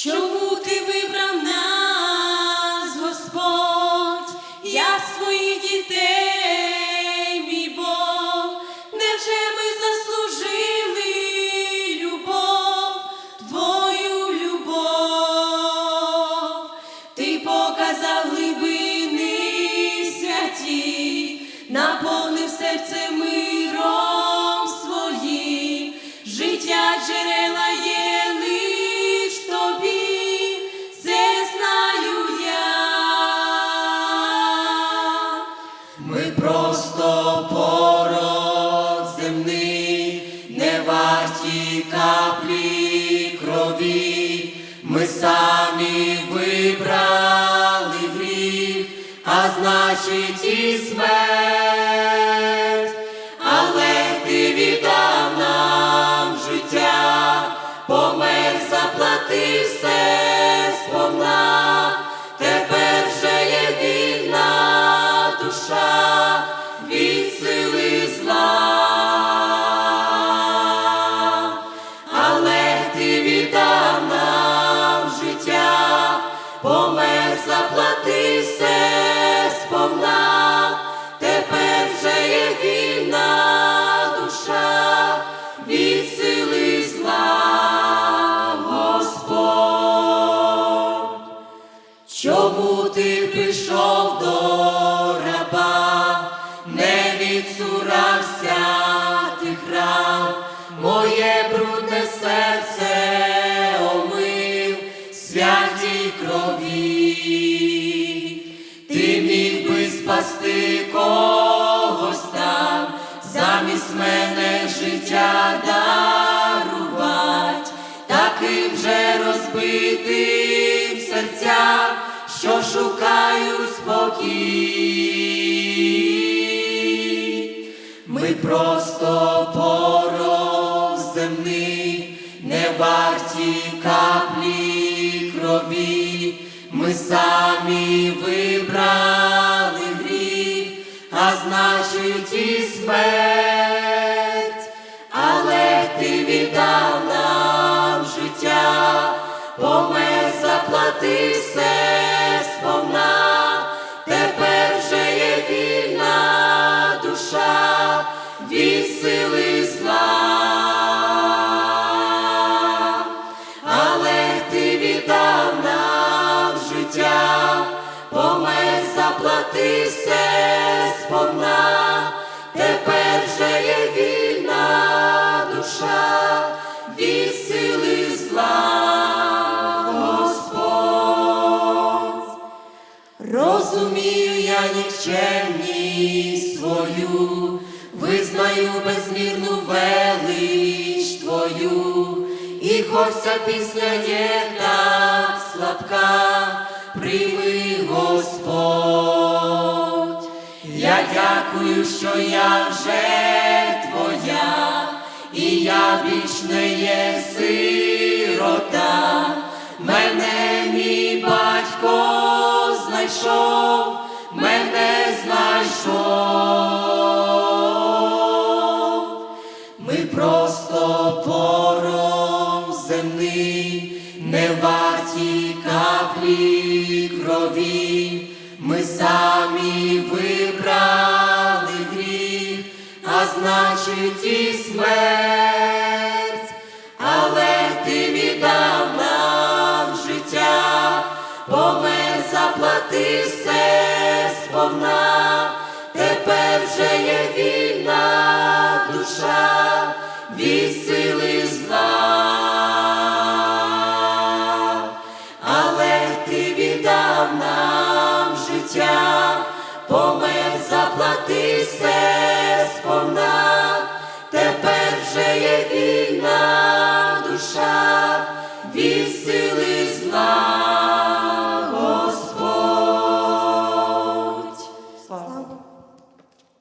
Чому Ми самі вибрали гріх, а значить і смерть. Але ти віддав нам життя, помер, заплатив все помер, заплатив все серцям, що шукають спокій. Ми просто порох земний, не варті каплі крові. Ми самі сповна, тепер же є вільна душа. Від сили Розумію я нікчемність свою, визнаю безмірну велич твою, і хоч ця пісня є так слабка, прийми Господь. Я дякую, що я вже твоя, і я більш не є сирота. Знайшов, мене знайшов. Ми просто порох земний, не варті каплі крові. Ми самі вибрали гріх, а значить і смерть. Віддав заплати все